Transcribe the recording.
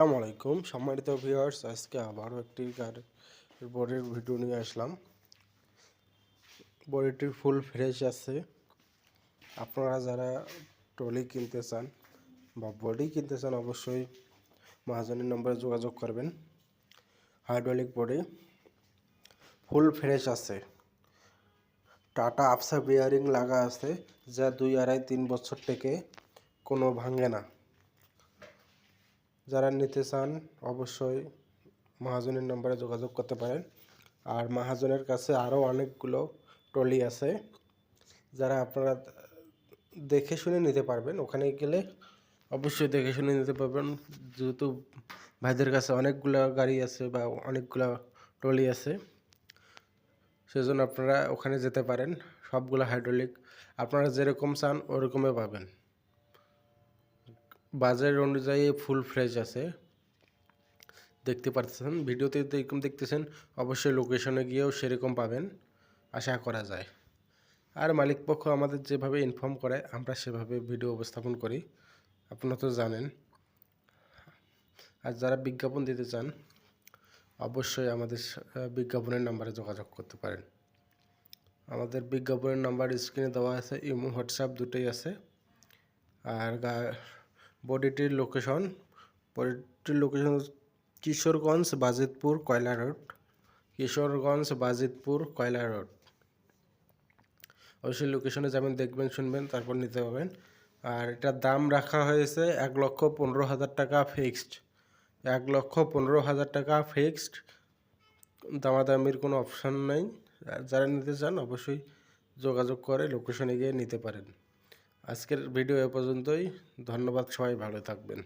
আসসালামু আলাইকুম। সম্মানিত ভিউয়ার্স আজকে আবারও একটি গাড়ির বডির ভিডিও নিয়ে আসলাম। বডিটি ফুল ফ্রেশ আছে। আপনারা যারা ট্রলি কিনতে চান বা বডি কিনতে চান, অবশ্যই মহাজনের নম্বরে যোগাযোগ করবেন। হাইড্রোলিক বডি ফুল ফ্রেশ আছে। টাটা আফসা বিয়ারিং লাগা আছে, যা দুই আড়াই তিন বছর থেকে কোনো ভাঙে না। যারা নিতে চান, অবশ্যই মহাজনের নম্বরে যোগাযোগ করতে পারেন। আর মহাজনের কাছে আরও অনেকগুলো ট্রলি আছে, যারা আপনারা দেখে শুনে নিতে পারবেন। ওখানে গেলে অবশ্যই দেখে শুনে নিতে পারবেন। যেহেতু ভাইদের কাছে অনেকগুলো গাড়ি আছে বা অনেকগুলো ট্রলি আছে, সেজন্য আপনারা ওখানে যেতে পারেন। সবগুলো হাইড্রোলিক আপনারা যেরকম চান ওরকমই পাবেন। বাজার অনুযায়ী ফুল ফ্রেশ আছে। দেখতে পাচ্ছেন ভিডিওতে যেরকম দেখতেছেন, অবশ্যই লোকেশনে গিয়েও সেরকম পাবেন। আশা করা যায়। আর মালিক পক্ষ আমাদের যেভাবে ইনফর্ম করে, আমরা সেভাবে ভিডিও উপস্থাপন করি। আপনারা তো জানেন। আর যারা বিজ্ঞাপন দিতে চান, অবশ্যই আমাদের বিজ্ঞাপনের নাম্বারে যোগাযোগ করতে পারেন। আমাদের বিজ্ঞাপনের নাম্বার স্ক্রিনে দেওয়া আছে, ইমো, হোয়াটসঅ্যাপ দুটোই আছে। আর গা- বডিটির লোকেশন বডিটির লোকেশন কিশোরগঞ্জ বাজিতপুর কয়লা রোড, কিশোরগঞ্জ বাজিতপুর কয়লা রোড। অবশ্যই লোকেশনে যাবেন, দেখবেন, শুনবেন, তারপর নিতে পারবেন। আর এটার দাম রাখা হয়েছে এক লক্ষ পনেরো হাজার টাকা ফিক্সড এক লক্ষ পনেরো হাজার টাকা ফিক্সড দামাদামির কোনো অপশান নেই। যারা নিতে চান, অবশ্যই যোগাযোগ করে লোকেশনে গিয়ে নিতে পারেন। আজকের ভিডিও এ পর্যন্তই। ধন্যবাদ সবাই ভালো থাকবেন।